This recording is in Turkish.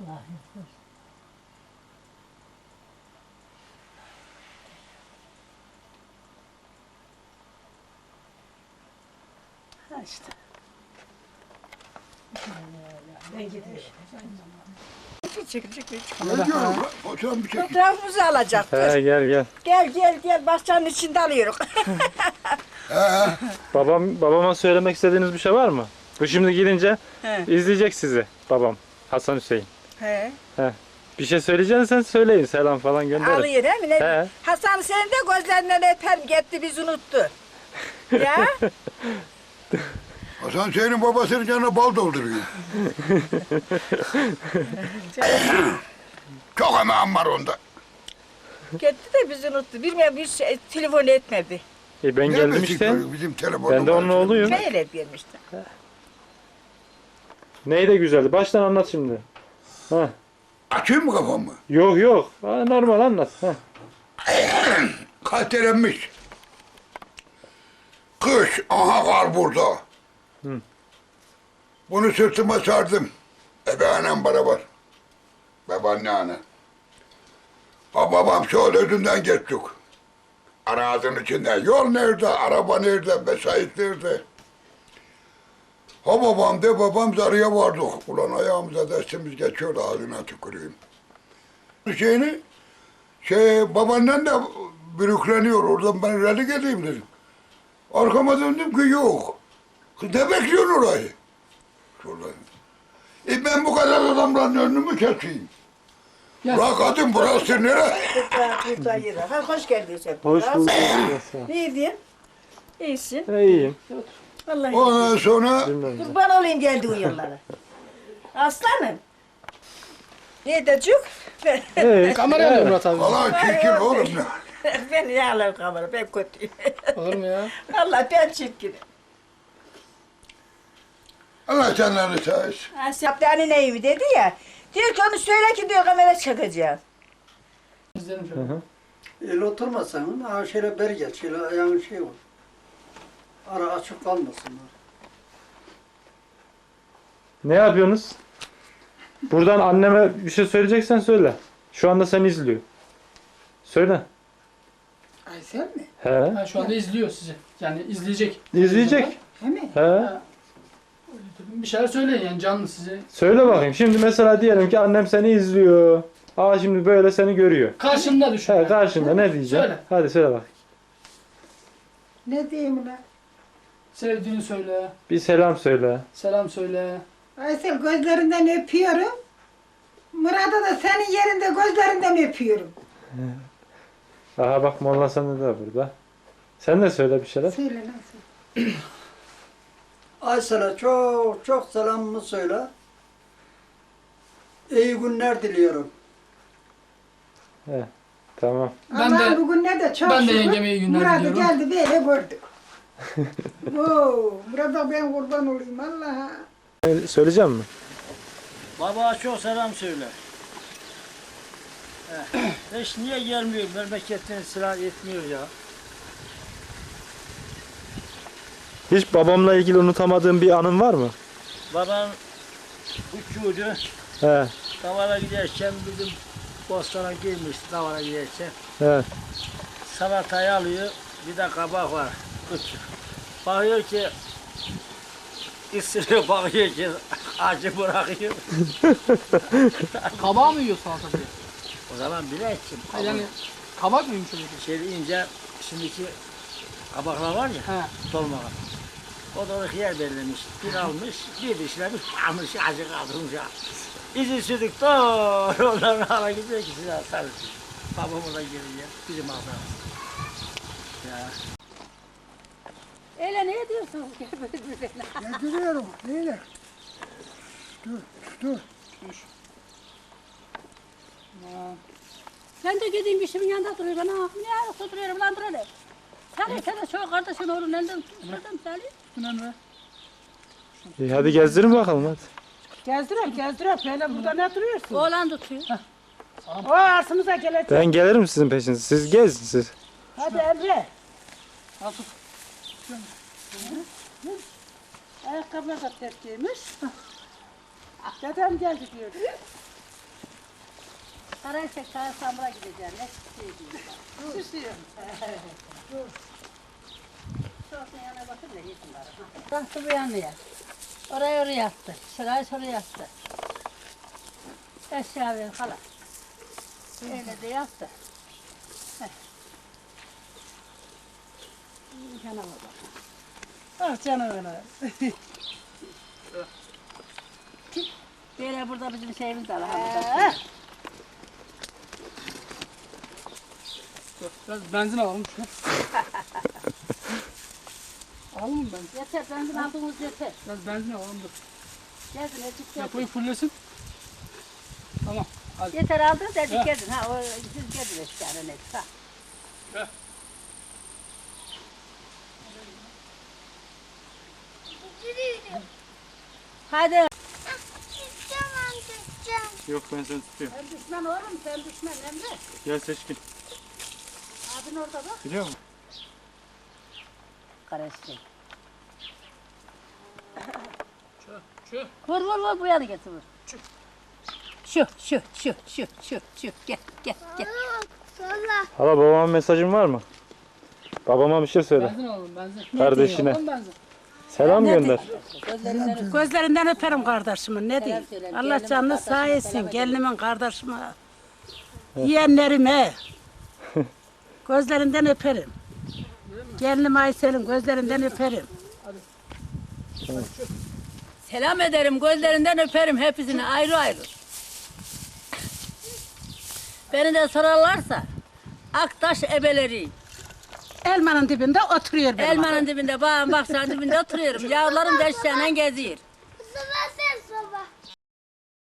Allah razı. Ha işte. Ben gidiyorum. Çıkacak bir Ne diyorum? Bir çekin. Fotoğrafımızı alacaktık. He gel gel. Gel gel gel bahçenin içinde alıyoruz. He. Babam babama söylemek istediğiniz bir şey var mı? Bu şimdi gidince He. izleyecek sizi babam Hasan Hüseyin. He. Bir şey söyleyeceksen sen söyleyin selam falan gönderin. Alıyor he mi? Ne? He. Hasan senin de gözlerinden öper gitti biz unuttu. ya Hasan senin babasının canına bal dolduruyor. Çok emeğim var onda. gitti de biz unuttu. Bilmiyorum bir şey, telefon etmedi. E ben geldim Gelmesin işte. böyle Bizim Ben de onun numarası. oğluyum. Böyle vermişti. Neyi de güzeldi. Baştan anlat şimdi. Ha. Açayım mı kafamı? Yok yok. Ha, normal anlat. Ha. Kaltelenmiş. Kış, aha var burada. Hı. Bunu sırtıma sardım. Ebeannem beraber. Babaanne anne. Ha babam şöyle önünden geçtik. Arazinin içinde. Yol nerede, araba nerede, vesait nerede? Ha babam de babam zarıya vardık. Ulan ayağımıza destimiz geçiyor ağzına tüküreyim. Şeyini, şey babaannen de bürükleniyor. Oradan ben rally geleyim dedim. Arkama döndüm ki yok. Kız ne bekliyorsun orayı? Şurada. E ben bu kadar adamların önünü mü keseyim? Ya. Bırak kadın burası nere? Burada, yürü. Hoş geldin sen. Hoş bulduk. Ne diyorsun? İyisin. İyiyim. Vallahi. Ondan sonra. Kurban olayım geldiğin yollara. Aslanım. Ne decik? Ben, Evet. Kamera alıyor Murat abi. falan çirkin oğlum ne? ben yağlar kamera, ben kötüyüm. Olur mu ya? Allah ben çirkinim. Allah senden sağ olsun. Ha, Saptani neyimi dedi ya. Diyor ki onu söyle ki diyor kamera hı. El oturmasan, ha şöyle beri gel, şöyle ayağın şey ol. Ara açık kalmasın. Ne yapıyorsunuz? Buradan anneme bir şey söyleyeceksen söyle. Şu anda seni izliyor. Söyle. Aysel mi? He. Ha, şu anda izliyor sizi. Yani izleyecek. İzleyecek. He mi? He. Bir şeyler söyleyin yani canlı sizi. Söyle bakayım. Şimdi mesela diyelim ki annem seni izliyor. Aa şimdi böyle seni görüyor. Karşında düşün. He yani. karşında ne diyeceksin? Söyle. Hadi söyle bak. Ne diyeyim lan? Sevdiğini söyle. Bir selam söyle. Selam söyle. Aysel gözlerinden öpüyorum. Murat'a da senin yerinde gözlerinden öpüyorum. Aha bak Molla sen de burada. Sen de söyle bir şeyler. Söyle nasıl? Aysel'e çok çok selamımı söyle. İyi günler diliyorum. Tamam. Ben Allah'ım de- bugün ne de çok ben de şükür yengeme iyi günler Murat'ı diliyorum. geldi böyle gördük. Oo, Murat'a ben kurban olayım Allah'a. Söyle- Söyleyeceğim mi? Baba çok selam söyle. He. Hiç niye gelmiyor? Memleketten silah etmiyor ya. Hiç babamla ilgili unutamadığın bir anın var mı? Babam uçuyordu. He. Davara giderken bizim bostana girmiş davara giderken. He. Salatayı alıyor. Bir de kabak var. Bakıyor ki ısırıyor bakıyor ki acı bırakıyor. Kabağı mı yiyor salata diye? O zaman bile kim? Ha, yani kabak mı yumuşacık? Şey ince şimdiki kabaklar var ya. He. dolmağa. O da onu hıyar bellemiş. Bir almış, bir dişlemiş, almış, acı kaldırmış. İzi sürdük doğru onların hala gidiyor ki silah sarılır. Babam orada geliyor, bizim ağzımız. Ya. Öyle ne diyorsun? Ne duruyorum? Neyle? Dur, dur. Ben de gideyim işimin yanında duruyor. Ben ah ne ayakta duruyorum lan dur hele. Sen sen de şu kardeşin oğlunun elinden tutmadım seni. Önemli. İyi, hadi gezdirin bakalım hadi. Gezdirek, gezdirek. Böyle burada ne duruyorsun? Oğlan tutuyor. O arsımıza gelecek. Ben gelirim sizin peşinize. Siz gezin siz. Hadi Emre. Ayakkabılar da ters giymiş. Dedem geldi diyor. Karayşek Karasamur'a gideceğim. Ne istiyorsun? Dur. Susuyorum. Dur. Şurasının yanına bakın da yesin bari. Baktı bu yanıya. Oraya oraya yattı. Şuraya şuraya yattı. Eşya ver hala. Öyle de yattı. Canıma bak. Ah benim. Böyle burada bizim şeyimiz var. ha, Biraz benzin alalım şuna. alalım mı benzin? Yeter, benzin aldığımız yeter. Biraz benzin alalım dur. Gezin, azıcık gezin. Depoyu fullesin. Tamam. Hadi. Yeter aldınız, azıcık Ha. gezin. Ha, o, siz gezin işte, yani ne? Ha. Ha. Hadi. Yok ben seni tutuyorum. Sen düşman oğlum, sen düşman Emre. Gel seçkin. Abin orada bak. Biliyor musun? Karıştı. Şu. Vur vur vur bu yana getir vur. Şu şu şu şu şu şu gel gel gel. Hala babama mesajın var mı? Babama bir şey söyle. Benzin alalım benzin. Kardeşine. Alalım benzin. Selam gönder. Gözlerinden öperim kardeşimin ne diyeyim. Allah canını sağ etsin. Gelinimin kardeşime. Yeğenlerime. Gözlerinden öperim. Gelinim Aysel'in gözlerinden öperim. Selam ederim gözlerinden öperim hepsini ayrı ayrı. Beni de sorarlarsa Aktaş ebeleri. Elmanın dibinde oturuyor benim. Elmanın dibinde bağın baksan dibinde oturuyorum. Yavrularım da eşeğiyle geziyor.